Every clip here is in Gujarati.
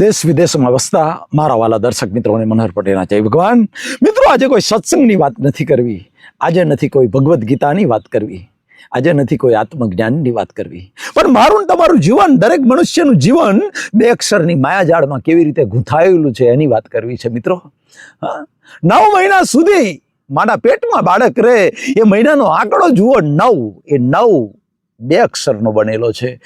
દેશ વિદેશમાં વસતા મારા વાલા દર્શક મિત્રોને મનોહર પટેલના જય ભગવાન. મિત્રો, આજે કોઈ સત્સંગની વાત નથી કરવી. આજે નથી કોઈ ભગવદ્ ગીતાની વાત કરવી. આજે નથી કોઈ આત્મજ્ઞાનની વાત કરવી. પણ મારું તમારું જીવન, દરેક મનુષ્યનું જીવન બે અક્ષરની માયાજાળમાં કેવી રીતે ગૂંથાયેલું છે એની વાત કરવી છે મિત્રો. નવ મહિના સુધી માના પેટમાં બાળક રહે, એ મહિનાનો આંકડો જુઓ, નવ. એ નવ બે અક્ષરનો બનેલો છે?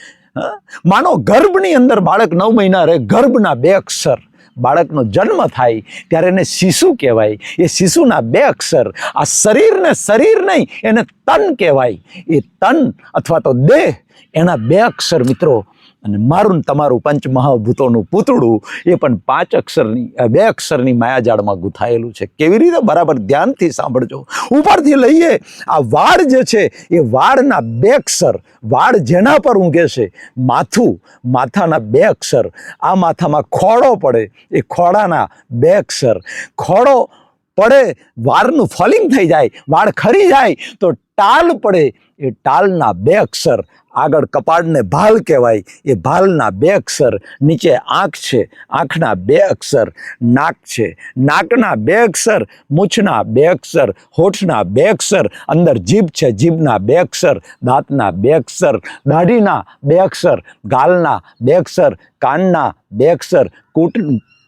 માનો ગર્ભની અંદર બાળક નવ મહિના રહે, ગર્ભના બે અક્ષર. બાળકનો જન્મ થાય ત્યારે એને શિશુ કહેવાય. એ શિશુના બે અક્ષર. આ શરીરને શરીર નહીં, એને તન કહેવાય. એ તન અથવા તો દેહ, એના બે અક્ષર મિત્રો અને મારું તમારું પંચમહાભૂતોનું પૂતળું એ પણ પાંચ અક્ષરની બે અક્ષરની માયાજાળમાં ગૂંથાયેલું છે. કેવી રીતે? બરાબર ધ્યાનથી સાંભળજો. ઉપરથી લઈએ, આ વાળ જે છે, એ વાળના બે અક્ષર, વાળ જેના પર ઊંઘે છે, માથું, માથાના બે અક્ષર, આ માથામાં ખોડો પડે, એ ખોડાના બે અક્ષર. ખોડો પડે, વાળનું ફોલિંગ થઈ જાય, વાળ ખરી જાય, તો ટાલ પડે એ ટાલના બે અક્ષર. આગળ કપાળને ભાલ કહેવાય, એ ભાલના બે અક્ષર. નીચે આંખ છે, આંખના બે અક્ષર. નાક છે, નાકના બે અક્ષર, મૂછના બે અક્ષર, હોઠના બે અક્ષર, અંદર જીભ છે, જીભના બે અક્ષર, દાંતના બે અક્ષર, દાઢીના બે અક્ષર, ગાલના બે અક્ષર, કાનના બે અક્ષર, કૂટ,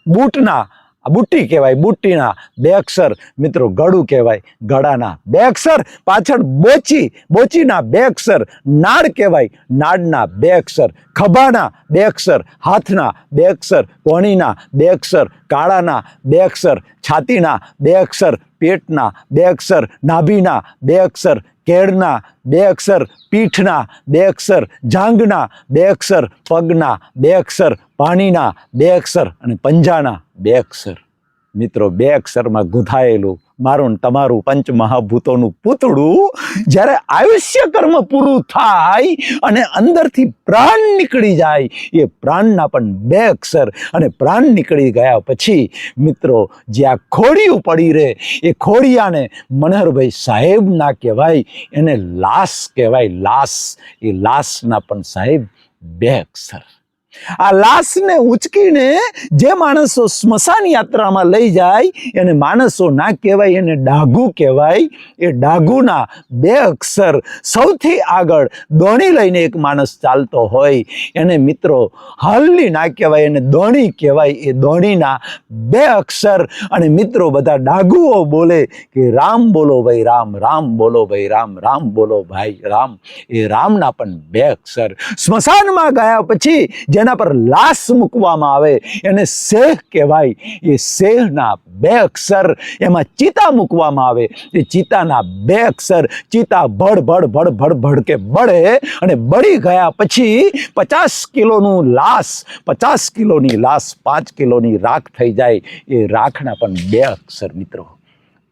બૂટના આ બુટ્ટી કહેવાય બુટ્ટીના બે અક્ષર મિત્રો ગળું કહેવાય ગળાના બે અક્ષર પાછળ બોચી બોચીના બે અક્ષર નાળ કહેવાય નાળના બે અક્ષર ખભાના બે અક્ષર હાથના બે અક્ષર કોણીના બે અક્ષર કાળાના બે અક્ષર છાતીના બે અક્ષર પેટના બે અક્ષર નાભીના બે અક્ષર કેળના બે અક્ષર પીઠના બે અક્ષર જાંગના બે અક્ષર પગના બે અક્ષર પાણીના બે અક્ષર અને પંજાના બે અક્ષર. મિત્રો, બે અક્ષરમાં ગૂંથાયેલું મારું તમારું પંચમહાભૂતોનું પૂતળું જ્યારે આયુષ્ય કર્મ પૂરું થાય અને અંદરથી પ્રાણ નીકળી જાય, એ પ્રાણના પણ બે અક્ષર અને પ્રાણ નીકળી ગયા પછી મિત્રો જ્યાં ખોડિયું પડી રહે, એ ખોડિયાને મનહરભાઈ સાહેબ ના કહેવાય, એને લાશ કહેવાય, લાશ, એ લાશના પણ સાહેબ બે અક્ષર. આ લાશને ઉચકીને જે માણસો સ્મશાન યાત્રામાં લઈ જાય, એને માણસો ના કહેવાય, એને ડાઘુ કહેવાય. એ ડાઘુના બે અક્ષર સૌથી આગળ દોણી લઈને એક માણસ ચાલતો હોય. એને મિત્રો હલ્લી ના કહેવાય, એને દોણી કહેવાય. એ દોણીના બે અક્ષર અને મિત્રો બધા ડાઘુઓ બોલે કે, રામ બોલો ભાઈ, રામ રામ બોલો ભાઈ, રામ રામ બોલો ભાઈ, રામ. એ રામના પણ બે અક્ષર. સ્મશાનમાં ગયા પછી જેના પર લાશ મૂકવામાં આવે. એને સેહ કહેવાય. એ સેહના બે અક્ષર એમાં ચિતા મૂકવામાં આવે. એ ચિતાના બે અક્ષર ચિતા ભડ ભડ ભડ ભડ ભડ કે બળે અને બળી ગયા પછી પચાસ કિલોનું લાશ, પચાસ કિલોની લાશ, પાંચ કિલોની રાખ થઈ જાય. એ રાખના પણ બે અક્ષર મિત્રો.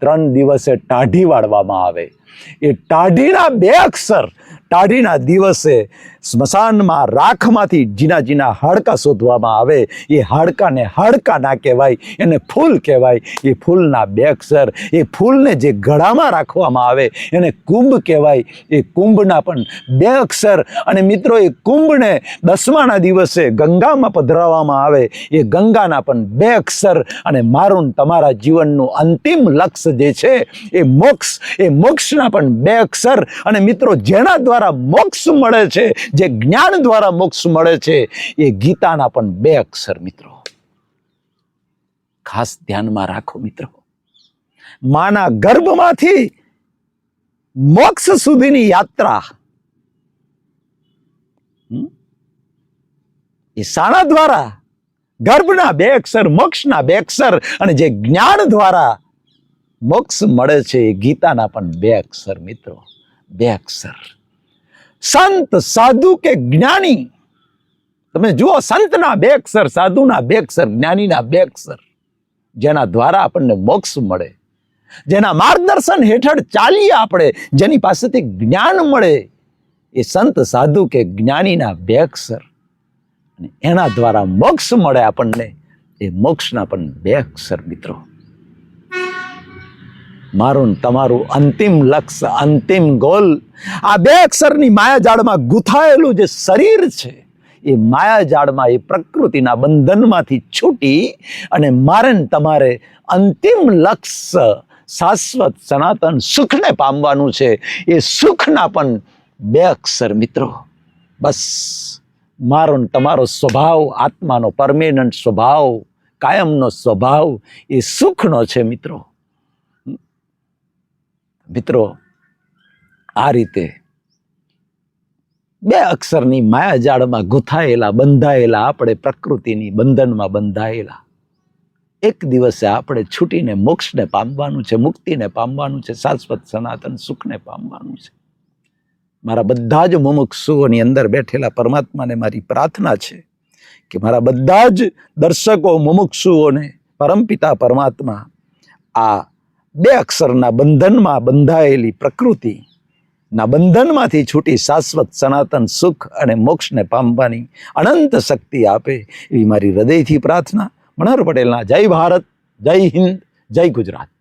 ત્રણ દિવસે ટાઢી વાળવામાં આવે. એ ટાઢીના બે અક્ષર ટાઢીના દિવસે સ્મશાનમાં રાખમાંથી જીના જીના હાડકા શોધવામાં આવે. એ હાડકાને હાડકા ના કહેવાય, એને ફૂલ કહેવાય. એ ફૂલના બે અક્ષર, એ ફૂલને જે ગળામાં રાખવામાં આવે, એને કુંભ કહેવાય. એ કુંભના પણ બે અક્ષર. અને મિત્રો, એ કુંભને દસમાના દિવસે ગંગામાં પધરાવવામાં આવે. એ ગંગાના પણ બે અક્ષર. અને મારું તમારા જીવનનું અંતિમ લક્ષ્ય જે છે, એ મોક્ષ. એ મોક્ષના પણ બે અક્ષર અને મિત્રો જેના દ્વારા મોક્ષ મળે છે, જે જ્ઞાન દ્વારા મોક્ષ મળે છે, એ ગીતાના પણ બે અક્ષર મિત્રો. ખાસ ધ્યાનમાં રાખો મિત્રો. માના ગર્ભમાંથી મોક્ષ સુધીની યાત્રા. એ સાણા દ્વારા ગર્ભના બે અક્ષર, મોક્ષના બે અક્ષર અને જે જ્ઞાન દ્વારા મોક્ષ મળે છે એ ગીતાના પણ બે અક્ષર મિત્રો, બે અક્ષર. સંત, સાધુ કે જ્ઞાની? તમે જુઓ, સંતના બે અક્ષર, સાધુના બે અક્ષર, જ્ઞાનીના બે અક્ષર, જેના દ્વારા આપણને મોક્ષ મળે. જેના માર્ગદર્શન હેઠળ ચાલીએ આપણે, જેની પાસેથી જ્ઞાન મળે, એ સંત, સાધુ કે જ્ઞાનીના બે અક્ષર. એના દ્વારા મોક્ષ મળે આપણને, એ મોક્ષના પણ બે અક્ષર મિત્રો. મારું તમારું અંતિમ લક્ષ્ય, અંતિમ ગોલ આ બે અક્ષરની માયાજાળમાં ગૂંથાયેલું જે શરીર છે, એ માયાજાળમાં, એ પ્રકૃતિના બંધનમાંથી છૂટી અને મારે તમારે અંતિમ લક્ષ્ય શાશ્વત સનાતન સુખને પામવાનું છે. એ સુખના પણ બે અક્ષર મિત્રો. બસ. મારો તમારો સ્વભાવ, આત્માનો પરમેનન્ટ સ્વભાવ, કાયમનો સ્વભાવ એ સુખનો છે મિત્રો. મિત્રો, આ રીતે બે અક્ષરની માયાજાળમાં ગૂંથાયેલા, બંધાયેલા, આપણે પ્રકૃતિની બંધનમાં બંધાયેલા, એક દિવસે આપણે છૂટીને મોક્ષને પામવાનું છે, મુક્તિને પામવાનું છે, શાશ્વત સનાતન સુખને પામવાનું છે. મારા બધા જ મુમુક્ષુઓની અંદર બેઠેલા પરમાત્માને મારી પ્રાર્થના છે કે મારા બધા જ દર્શકો, મુમુક્ષુઓને પરમપિતા પરમાત્મા આ બે અક્ષરના બંધનમાં બંધાયેલી પ્રકૃતિ ના બંધનમાંથી છૂટી શાશ્વત સનાતન સુખ અને મોક્ષને પામવાની અનંત શક્તિ આપે એવી મારી હૃદયથી પ્રાર્થના. મનોહર પટેલના જય ભારત, જય હિન્દ, જય ગુજરાત.